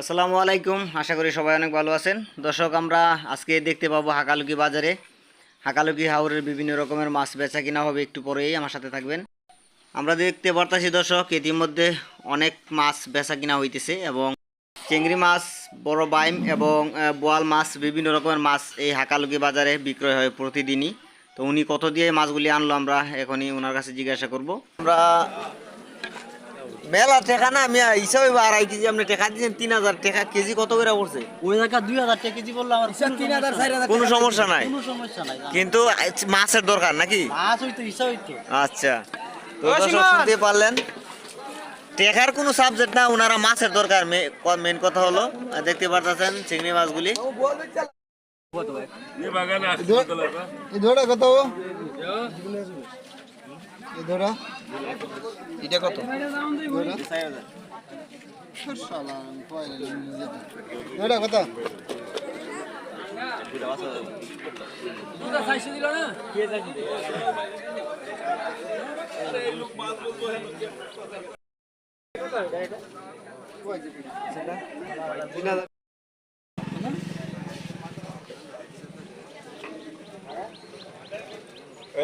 আসসালামু আলাইকুম। আশা করি সবাই অনেক ভালো আছেন। দর্শক, আমরা আজকে দেখতে পাবো হাকালুকি বাজারে। হাকালুকি হাওরের বিভিন্ন রকমের মাছ বেচা কিনা হবে একটু পরেই আমার সাথে থাকবেন। আমরা দেখতে পারতাছি, দর্শক, ইতিমধ্যে অনেক মাছ বেচা কিনা হইতেছে এবং চিংড়ি মাছ, বড় বাইম এবং বোয়াল মাছ, বিভিন্ন রকমের মাছ এই হাকালুকি বাজারে বিক্রয় হয় প্রতিদিনই। তো উনি কত দিয়ে মাছগুলি আনলো আমরা এখনই ওনার কাছে জিজ্ঞাসা করব। আমরা মেলা টেকা না আমি হিসাবে আড়াই কেজি আপনি টেকা দিয়েছেন তিন হাজার টাকা কেজি কত করে পড়ছে? ওই জায়গা দুই হাজার টাকা কেজি বলল আমার তিন হাজার চার হাজার কোনো সমস্যা নাই। কোনো সমস্যা নাই কিন্তু মাছের দরকার নাকি? মাছ হইতো হিসাব হইতো। আচ্ছা। তো দর্শক শুনতে পারলেন। টেকার কোনো সাবজেক্ট না ওনারা মাছের দরকার মেন কথা হলো। দেখতে পারতেছেন চিংড়ি মাছগুলি। এই ধরা কত ধরা। এটা কত? এটা কত?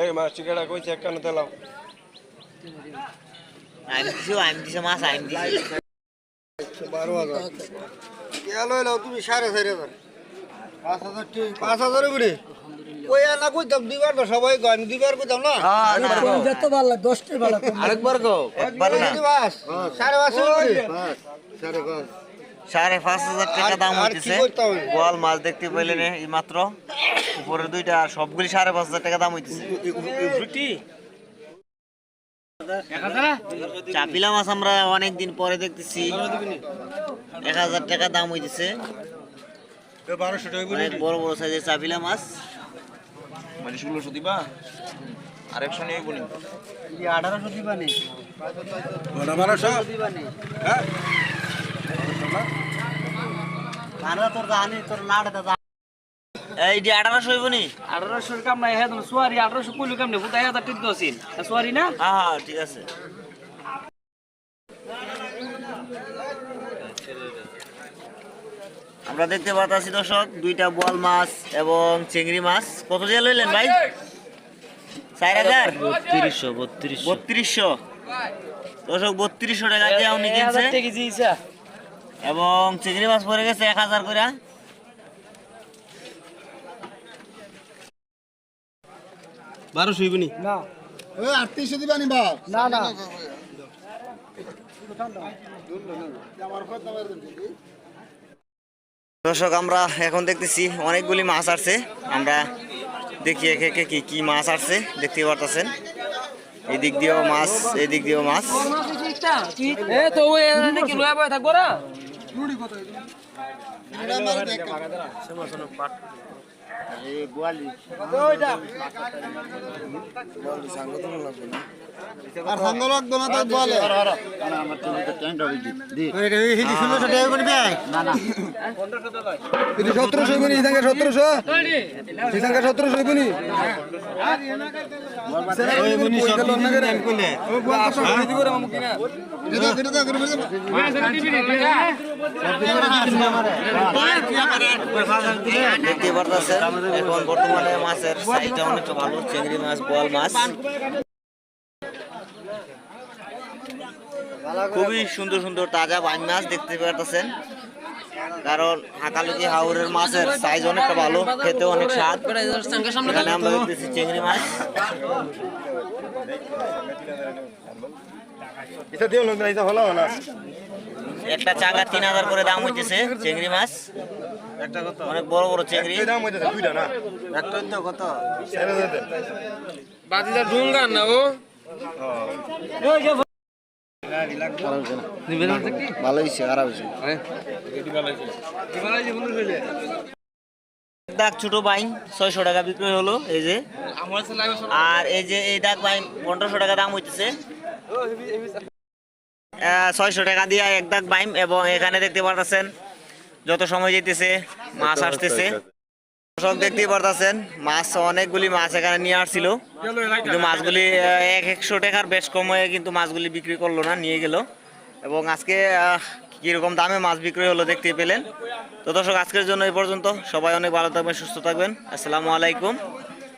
এই মাছ টিকাটা কইছে একটা না তেলাও। আমি দিছি আমি দিছি মাছ আমি দিছি বারো হাজার কেন এলো তুমি সাড়ে চারি হাজার। পাঁচ হাজার ঠিক পাঁচ হাজার করে ওই না কইতাম দুইবার তো সবাই কয়, আমি দুইবার কইতাম না? যত ভালো লাগে ভালো আরেকবার গো একবার না। সাড়ে পাঁচ সাড়ে পাঁচ। সাড়ে পাঁচ হাজার টাকা দাম হইতেছে। গোয়াল মাছ দেখতে পেলেন এই মাত্র। উপরে দুইটা সবগুলি সাড়ে পাঁচ হাজার টাকা দাম হইতেছে। চাপিলা মাছ আমরা অনেক দিন পরে দেখতেছি এক হাজার টাকা দাম হইতেছে অনেক বড় বড় সাইজের চাপিলা মাছ মানে দিবা আরেকশো নিয়ে বলি আঠারোশো দিবা নেই বারোশো হ্যাঁ তোর জানি তোর নাড়ে দাদা এই যে আঠারোশো হইব নি? আঠারোশোর কাম নাই হ্যাঁ তোমার সোয়ারি আঠারোশো কুলি কাম নেই বুঝাই হাজার সোয়ারি না? হ্যাঁ হ্যাঁ ঠিক আছে। আমরা দেখতে পাচ্ছি দর্শক দুইটা বোয়াল মাছ এবং চিংড়ি মাছ। কত দিয়ে লইলেন ভাই? চার হাজার? তিরিশশো বত্রিশ বত্রিশশো। দর্শক বত্রিশশো টাকা দিয়ে উনি কিনছে। এবং চিংড়ি মাছ পড়ে গেছে এক হাজার করে নি। ওই দিবা নি না না। দর্শক আমরা এখন দেখতেছি অনেকগুলি মাছ আসছে। আমরা দেখি একে একে কি কি মাছ আসছে দেখতে পারতেছেন। এদিক দিয়েও মাছ এদিক দিয়েও মাছ। থাকব না? আর সাঙ্গ লাগতো না তাই বলে। ষোলোশো টাকা করে দেয় সতেরোশো গুনি এই সতেরোশো। এই সতেরোশো গুনি দেখতে পারতেছেন এখন বর্তমানে মাছের সাইজটা অনেকটা ভালো, চিংড়ি মাছ, বোয়াল মাছ। খুবই সুন্দর সুন্দর তাজা বাইন মাছ দেখতে পারতেছেন। কারণ হাকালুকি হাওরের মাছের সাইজ অনেকটা ভালো খেতে অনেক স্বাদ। এখানে আমরা দেখতেছি চিংড়ি মাছ। এটা দিও না এটা হলো না। একটা চাকা তিন হাজার করে দাম হইতেছে চিংড়ি মাছ। একটা কত? অনেক বড় বড় চিংড়ি। দাম হইতেছে দুইটা না। একটা তো কত। বাতিটা না ও? ছোট ছয়শো টাকা হলো, এই যে। আর এই যে এই দাগ পনেরোশো টাকা দাম হইতেছে। ছয়শো টাকা দিয়ে এক দাগ বাইম এবং এখানে দেখতে পারতেছেন, যত সময় যেতেছে, মাছ আসতেছে। সব দেখতেই পারতেছেন, মাছ অনেকগুলি মাছ এখানে নিয়ে আসছিল। কিন্তু মাছগুলি এক একশো টাকার বেশ কম হয়ে কিন্তু মাছগুলি বিক্রি করল না, নিয়ে গেল। এবং আজকে কীরকম দামে মাছ বিক্রি হলো দেখতে পেলেন। তো দর্শক, আজকের জন্য এই পর্যন্ত। সবাই অনেক ভালো থাকবেন, সুস্থ থাকবেন। আসসালামু আলাইকুম।